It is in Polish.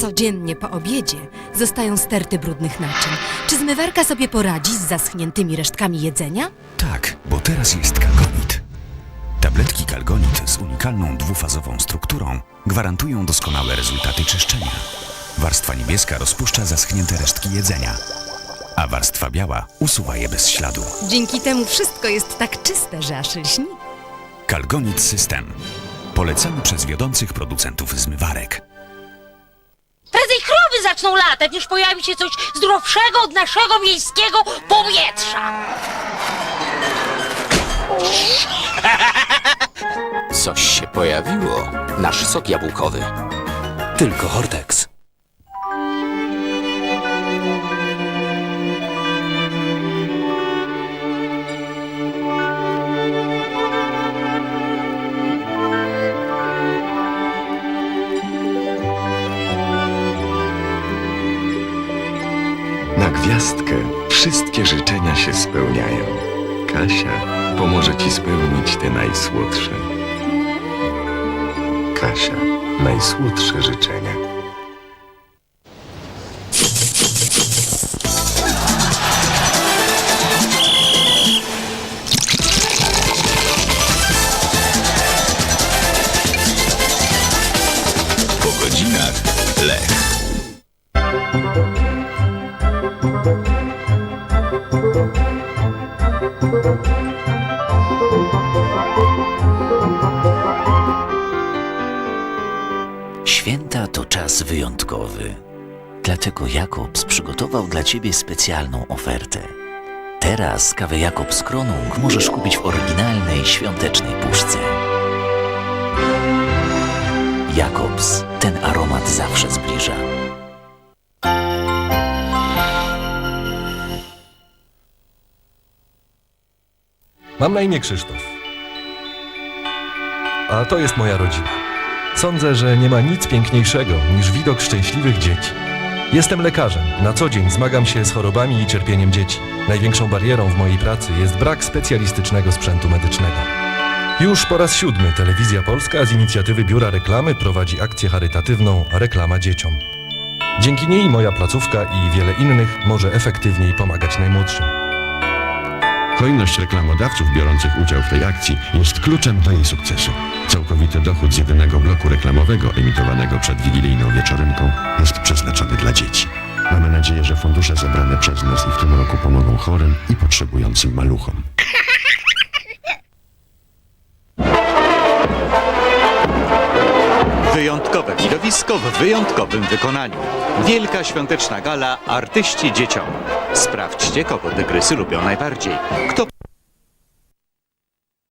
Codziennie po obiedzie zostają sterty brudnych naczyń. Czy zmywarka sobie poradzi z zaschniętymi resztkami jedzenia? Tak, bo teraz jest Kalgonit. Tabletki Kalgonit z unikalną dwufazową strukturą gwarantują doskonałe rezultaty czyszczenia. Warstwa niebieska rozpuszcza zaschnięte resztki jedzenia, a warstwa biała usuwa je bez śladu. Dzięki temu wszystko jest tak czyste, że aż lśni. Kalgonit System. Polecany przez wiodących producentów zmywarek. Zaczną latać, niż pojawi się coś zdrowszego od naszego miejskiego powietrza. Coś się pojawiło. Nasz sok jabłkowy. Tylko Hortex. Gwiazdkę wszystkie życzenia się spełniają. Kasia pomoże ci spełnić te najsłodsze. Kasia, najsłodsze życzenia. Święta to czas wyjątkowy. Dlatego Jakobs przygotował dla Ciebie specjalną ofertę. Teraz kawę Jakobs Kronung możesz kupić w oryginalnej świątecznej puszce. Jakobs, ten aromat zawsze zbliża. Mam na imię Krzysztof. A to jest moja rodzina. Sądzę, że nie ma nic piękniejszego niż widok szczęśliwych dzieci. Jestem lekarzem. Na co dzień zmagam się z chorobami i cierpieniem dzieci. Największą barierą w mojej pracy jest brak specjalistycznego sprzętu medycznego. Już po raz siódmy Telewizja Polska z inicjatywy Biura Reklamy prowadzi akcję charytatywną Reklama Dzieciom. Dzięki niej moja placówka i wiele innych może efektywniej pomagać najmłodszym. Hojność reklamodawców biorących udział w tej akcji jest kluczem do jej sukcesu. Całkowity dochód z jedynego bloku reklamowego emitowanego przed wigilijną wieczorynką jest przeznaczony dla dzieci. Mamy nadzieję, że fundusze zebrane przez nas i w tym roku pomogą chorym i potrzebującym maluchom. Wyjątkowe widowisko w wyjątkowym wykonaniu. Wielka świąteczna gala Artyści Dzieciom. Sprawdźcie, kogo tygrysy lubią najbardziej. Kto